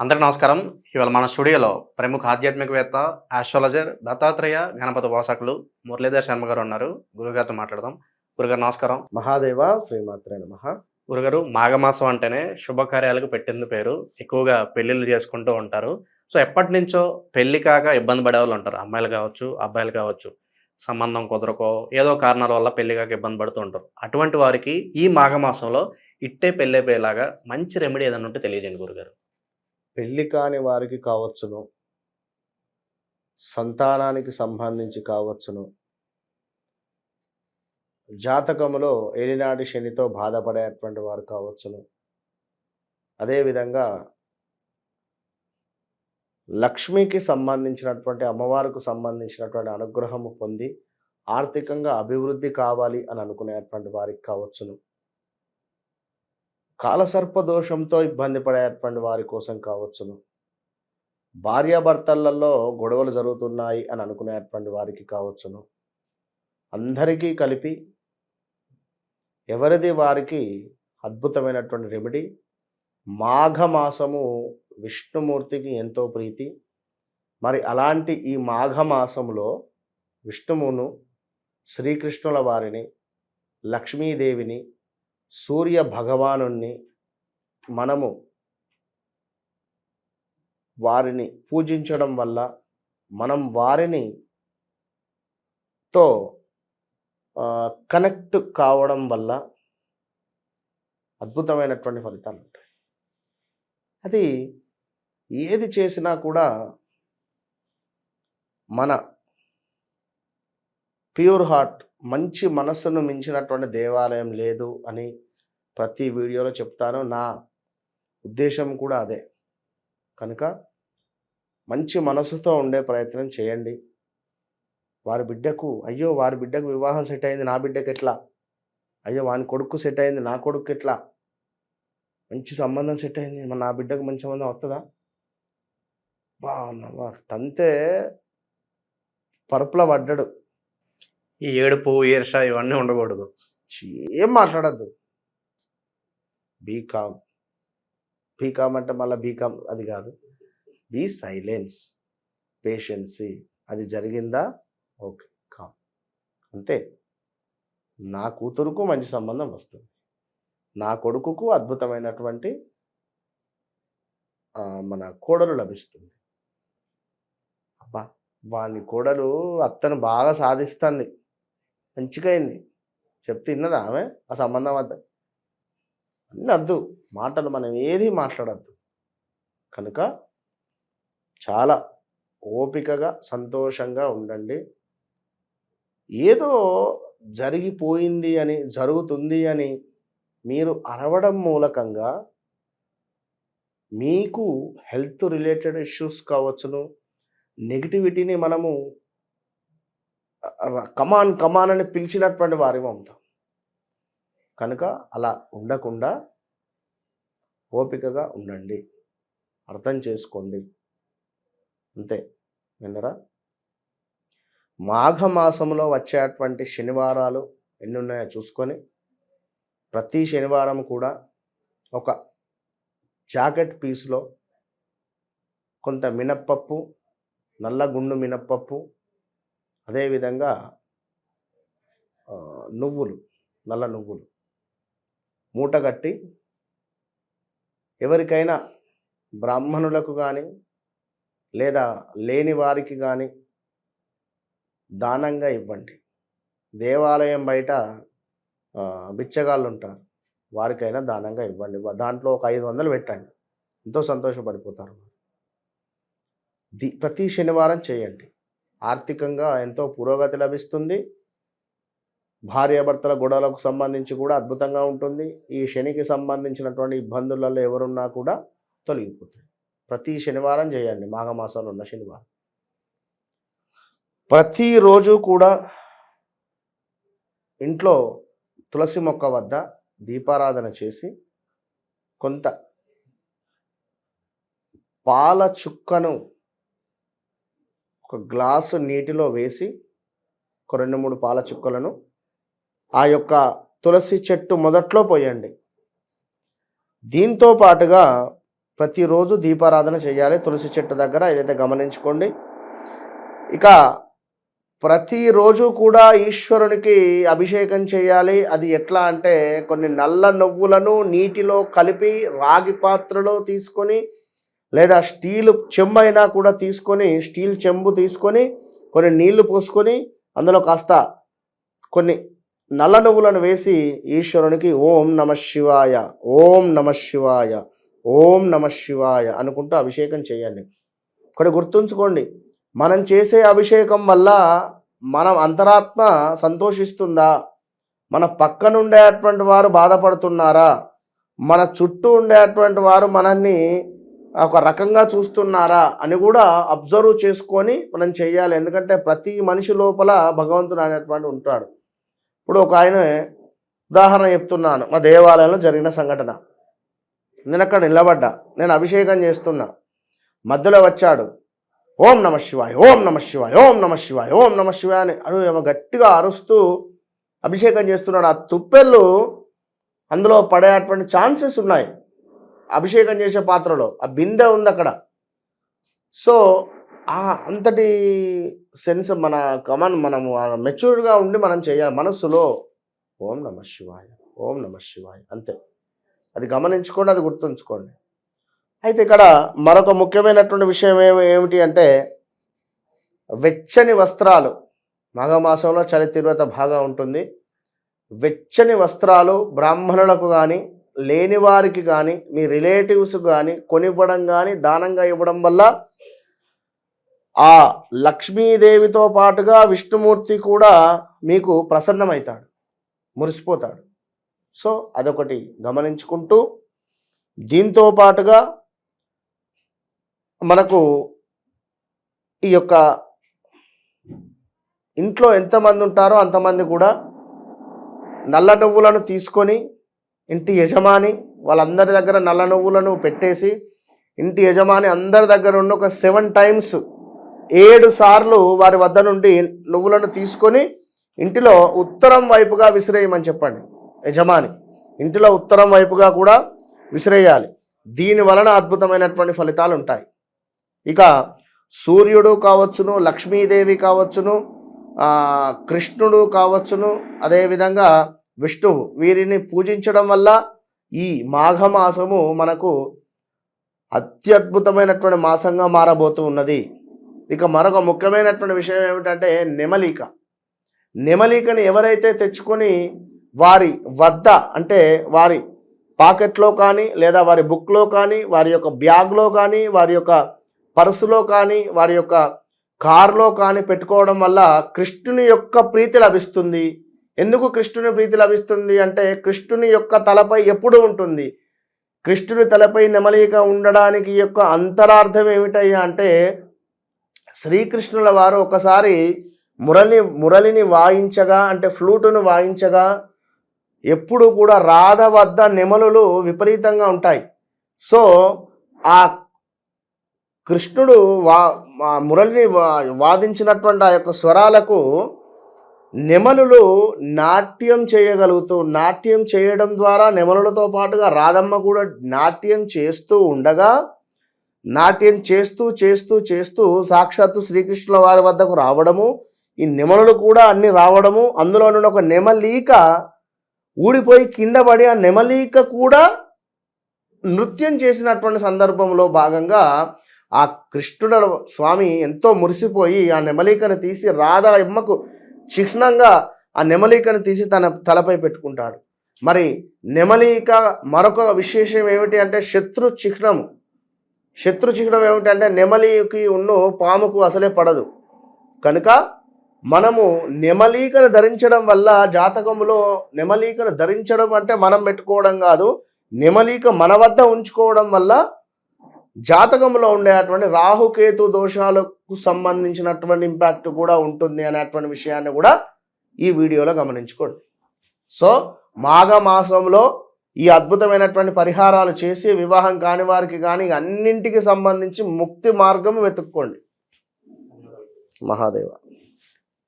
అందరికి నమస్కారం. ఇవాళ మన స్టూడియోలో ప్రముఖ ఆధ్యాత్మికవేత్త ఆస్ట్రాలజర్ దత్తాత్రేయ గణపతి ఉపాసకులు మురళీధర్ శర్మ గారు ఉన్నారు. గురుగారితో మాట్లాడదాం. గురుగారు నమస్కారం. మహాదేవ శ్రీమాత్రే నమ. గురుగారు మాఘమాసం అంటేనే శుభకార్యాలకు పెట్టింది పేరు. ఎక్కువగా పెళ్ళిళ్ళు చేసుకుంటూ ఉంటారు. సో ఎప్పటి నుంచో పెళ్ళి కాక ఇబ్బంది పడే వాళ్ళు ఉంటారు. అమ్మాయిలు కావచ్చు అబ్బాయిలు కావచ్చు. సంబంధం కుదరకో ఏదో కారణాల వల్ల పెళ్ళి కాక ఇబ్బంది పడుతూ ఉంటారు. అటువంటి వారికి ఈ మాఘమాసంలో ఇట్టే పెళ్ళి అయిపోయేలాగా మంచి రెమెడీ ఏదైనా ఉంటే తెలియజేయండి గురుగారు. పెళ్ళి కాని వారికి కావచ్చును. సంతానానికి సంబంధించి కావచ్చును. జాతకములో ఏలినాటి శనితో బాధపడేటువంటి వారు కావచ్చును. అదేవిధంగా లక్ష్మికి సంబంధించినటువంటి అమ్మవారికి సంబంధించినటువంటి అనుగ్రహము పొంది ఆర్థికంగా అభివృద్ధి కావాలి అని అనుకునేటువంటి వారికి కావచ్చును. కాలసర్ప దోషంతో ఇబ్బంది పడేటువంటి వారి కోసం కావచ్చును. భార్యాభర్తలలో గొడవలు జరుగుతున్నాయి అని అనుకునేటువంటి వారికి కావచ్చును. అందరికీ కలిపి ఎవరిది వారికి అద్భుతమైనటువంటి రెమెడీ? మాఘమాసము విష్ణుమూర్తికి ఎంతో ప్రీతి. మరి అలాంటి ఈ మాఘమాసములో విష్ణువును శ్రీకృష్ణుల వారిని లక్ష్మీదేవిని సూర్య భగవాను మనము వారిని పూజించడం వల్ల మనం వారిని తో కనెక్ట్ కావడం వల్ల అద్భుతమైనటువంటి ఫలితాలు ఉంటాయి. అది ఏది చేసినా కూడా మన ప్యూర్ హార్ట్ మంచి మనస్సును మించినటువంటి దేవాలయం లేదు అని ప్రతి వీడియోలో చెప్తాను. నా ఉద్దేశం కూడా అదే. కనుక మంచి మనసుతో ఉండే ప్రయత్నం చేయండి. వారి బిడ్డకు అయ్యో వారి బిడ్డకు వివాహం సెట్ అయింది నా బిడ్డకి ఎట్లా? అయ్యో వాని కొడుకు సెట్ అయింది నా కొడుకు ఎట్లా? మంచి సంబంధం సెట్ అయింది మన నా బిడ్డకు మంచి సంబంధం వస్తుందా బాగున్నా తంతే పరుపుల పడ్డాడు. ఈ ఏడుపు ఈర్ష ఇవన్నీ ఉండకూడదు. ఏం మాట్లాడద్దు. బీకామ్ బీకామ్ అంటే మళ్ళీ బీకామ్ అది కాదు. బీ సైలెన్స్ పేషెన్సీ అది జరిగిందా? ఓకే కామ్ అంతే. నా కూతురుకు మంచి సంబంధం వస్తుంది. నా కొడుకుకు అద్భుతమైనటువంటి మన కోడలు లభిస్తుంది. అబ్బా వాని కోడలు అత్తను బాగా సాధిస్తుంది. మంచిగా అయింది. చెప్తే విన్నదా ఆమె? ఆ సంబంధం వద్ద అన్నీ వద్దు మాటలు మనం ఏది మాట్లాడద్దు. కనుక చాలా ఓపికగా సంతోషంగా ఉండండి. ఏదో జరిగిపోయింది అని జరుగుతుంది అని మీరు అరవడం మూలకంగా మీకు హెల్త్ రిలేటెడ్ ఇష్యూస్ కావచ్చును. నెగిటివిటీని మనము కమాన్ కమాన్ అని పిలిచినటువంటి వారి అవుతాం కనుక అలా ఉండకుండా ఓపికగా ఉండండి. అర్థం చేసుకోండి. అంతే. విన్నరా? మాఘమాసంలో వచ్చేటువంటి శనివారాలు ఎన్ని ఉన్నాయో చూసుకొని ప్రతి శనివారం కూడా ఒక జాకెట్ పీస్లో కొంత మినప్పప్పు నల్లగుండు మినప్పప్పు అదేవిధంగా నువ్వులు నల్ల నువ్వులు. మూట కట్టి ఎవరికైనా బ్రాహ్మణులకు కానీ లేదా లేని వారికి కానీ దానంగా ఇవ్వండి. దేవాలయం బయట బిచ్చగాళ్ళు ఉంటారు వారికైనా దానంగా ఇవ్వండి. దాంట్లో ఒక ఐదు వందలు పెట్టండి. ఎంతో సంతోషపడిపోతారు ది ప్రతి శనివారం చేయండి. ఆర్థికంగా ఎంతో పురోగతి లభిస్తుంది. భార్యాభర్తల గొడవలకు సంబంధించి కూడా అద్భుతంగా ఉంటుంది. ఈ శనికి సంబంధించినటువంటి ఇబ్బందులలో ఎవరున్నా కూడా తొలగిపోతాయి ప్రతి శనివారం చేయండి. మాఘమాసంలో ఉన్న శనివారం. ప్రతిరోజు కూడా ఇంట్లో తులసి మొక్క వద్ద దీపారాధన చేసి కొంత పాల చుక్కను ఒక గ్లాసు నీటిలో వేసి ఒక రెండు మూడు పాల చుక్కలను ఆ యొక్క తులసి చెట్టు మొదట్లో పోయండి. దీంతో పాటుగా ప్రతిరోజు దీపారాధన చేయాలి. తులసి చెట్టు దగ్గర ఏదైతే గమనించుకోండి. ఇక ప్రతిరోజు కూడా ఈశ్వరునికి అభిషేకం చేయాలి. అది ఎట్లా అంటే కొన్ని నల్ల నువ్వులను నీటిలో కలిపి రాగి పాత్రలో తీసుకొని లేదా స్టీల్ చెంబు అయినా కూడా తీసుకొని స్టీల్ చెంబు తీసుకొని కొన్ని నీళ్ళు పోసుకొని అందులో కాస్త కొన్ని నల్ల నువ్వులను వేసి ఈశ్వరునికి ఓం నమ శివాయ ఓం నమ శివాయ ఓం నమ శివాయ అనుకుంటూ అభిషేకం చేయండి. ఇక్కడ గుర్తుంచుకోండి మనం చేసే అభిషేకం వల్ల మనం అంతరాత్మ సంతోషిస్తుందా? మన పక్కన ఉండేటువంటి వారు బాధపడుతున్నారా? మన చుట్టూ ఉండేటువంటి వారు మనల్ని ఒక రకంగా చూస్తున్నారా అని కూడా అబ్జర్వ్ చేసుకొని మనం చేయాలి. ఎందుకంటే ప్రతి మనిషి లోపల భగవంతుడు అనేటువంటి ఉంటాడు. ఇప్పుడు ఒక ఆయన ఉదాహరణ చెప్తున్నాను. మా దేవాలయంలో జరిగిన సంఘటన. నేను అక్కడ నిలబడ్డా. నేను అభిషేకం చేస్తున్నా. మధ్యలో వచ్చాడు. ఓం నమ శివాయ ఓం నమ శివాయ ఓం నమ శివాయ ఓం నమ శివాయ అని అడు ఏమో గట్టిగా అరుస్తూ అభిషేకం చేస్తున్నాడు. ఆ తుప్పెళ్ళు అందులో పడేటువంటి ఛాన్సెస్ ఉన్నాయి. అభిషేకం చేసే పాత్రలో ఆ బిందె ఉంది అక్కడ. సో ఆ అంతటి సెన్స్ మన కమన్ మనము మెచ్యూర్డ్గా ఉండి మనం చేయాలి. మనస్సులో ఓం నమ శివాయ ఓం నమ శివాయ అంతే. అది గమనించుకోండి అది గుర్తుంచుకోండి. అయితే ఇక్కడ మరొక ముఖ్యమైనటువంటి విషయం ఏమి ఏమిటి అంటే వెచ్చని వస్త్రాలు మాఘమాసంలో చలి తీవ్రత బాగా ఉంటుంది. వెచ్చని వస్త్రాలు బ్రాహ్మణులకు కానీ లేని వారికి కానీ మీ రిలేటివ్స్ కానీ కొనివ్వడం కానీ దానంగా ఇవ్వడం వల్ల ఆ లక్ష్మీదేవితో పాటుగా విష్ణుమూర్తి కూడా మీకు ప్రసన్నమవుతాడు మురిసిపోతాడు. సో అదొకటి గమనించుకుంటూ దీంతో పాటుగా మనకు ఈ యొక్క ఇంట్లో ఎంతమంది ఉంటారో అంతమంది కూడా నల్ల నువ్వులను తీసుకొని ఇంటి యజమాని వాళ్ళందరి దగ్గర నల్ల నువ్వులను పెట్టేసి ఇంటి యజమాని అందరి దగ్గర ఉన్న ఒక సెవెన్ టైమ్స్ ఏడు సార్లు వారి వద్ద నుండి నువ్వులను తీసుకొని ఇంటిలో ఉత్తరం వైపుగా విసిరేయమని చెప్పండి. యజమాని ఇంటిలో ఉత్తరం వైపుగా కూడా విసిరేయాలి. దీని వలన అద్భుతమైనటువంటి ఫలితాలు ఉంటాయి. ఇక సూర్యుడు కావచ్చును లక్ష్మీదేవి కావచ్చును కృష్ణుడు కావచ్చును అదేవిధంగా విష్ణువు వీరిని పూజించడం వల్ల ఈ మాఘమాసము మనకు అత్యద్భుతమైనటువంటి మాసంగా మారబోతూ ఉన్నది. ఇక మరొక ముఖ్యమైనటువంటి విషయం ఏమిటంటే నెమలిక. నెమలికని ఎవరైతే తెచ్చుకొని వారి వద్ద అంటే వారి పాకెట్లో కానీ లేదా వారి బుక్లో కానీ వారి యొక్క బ్యాగ్లో కానీ వారి యొక్క పర్సులో కానీ వారి యొక్క కారులో కానీ పెట్టుకోవడం వల్ల కృష్ణుని యొక్క ప్రీతి లభిస్తుంది. ఎందుకు కృష్ణుని ప్రీతి లభిస్తుంది అంటే కృష్ణుని యొక్క తలపై ఎప్పుడు ఉంటుంది. కృష్ణుని తలపై నెమలిక ఉండడానికి యొక్క అంతరార్థం ఏమిటయ్యా అంటే శ్రీకృష్ణుల వారు ఒకసారి మురళి మురళిని వాయించగా అంటే ఫ్లూటును వాయించగా ఎప్పుడు కూడా రాధ వద్ద నెమలులు విపరీతంగా ఉంటాయి. సో ఆ కృష్ణుడు వా మురళిని వా- వాదించినటువంటి ఆ యొక్క స్వరాలకు నెమలులు నాట్యం చేయగలుగుతూ నాట్యం చేయడం ద్వారా నెమలులతో పాటుగా రాధమ్మ కూడా నాట్యం చేస్తూ ఉండగా నాట్యం చేస్తూ చేస్తూ చేస్తూ సాక్షాత్తు శ్రీకృష్ణుల వారి వద్దకు రావడము ఈ నెమలులు కూడా అన్ని రావడము అందులో నుండి ఒక నెమలీక ఊడిపోయి కింద పడి ఆ నెమలీక కూడా నృత్యం చేసినటువంటి సందర్భంలో భాగంగా ఆ కృష్ణుడ స్వామి ఎంతో మురిసిపోయి ఆ నెమలికను తీసి రాధ అమ్మకు చిహ్నంగా ఆ నెమలికను తీసి తన తలపై పెట్టుకుంటాడు. మరి నెమలిక మరొక విశేషం ఏమిటి అంటే శత్రు చిహ్నము. శత్రు చిహ్నం ఏమిటంటే నెమలికి ఉన్న పాముకు అసలే పడదు. కనుక మనము నెమలీకను ధరించడం వల్ల జాతకములో నెమలీకను ధరించడం అంటే మనం పెట్టుకోవడం కాదు నెమలీక మన వద్ద ఉంచుకోవడం వల్ల జాతకంలో ఉండేటువంటి రాహుకేతు దోషాలు కు సంబంధించినటువంటి ఇంపాక్ట్ కూడా ఉంటుంది అనేటువంటి విషయాన్ని కూడా ఈ వీడియోలో గమనించుకోండి. సో మాఘ మాసంలో ఈ అద్భుతమైనటువంటి పరిహారాలు చేసి వివాహం కాని వారికి కానీ అన్నింటికి సంబంధించి ముక్తి మార్గం వెతుక్కోండి. మహాదేవ.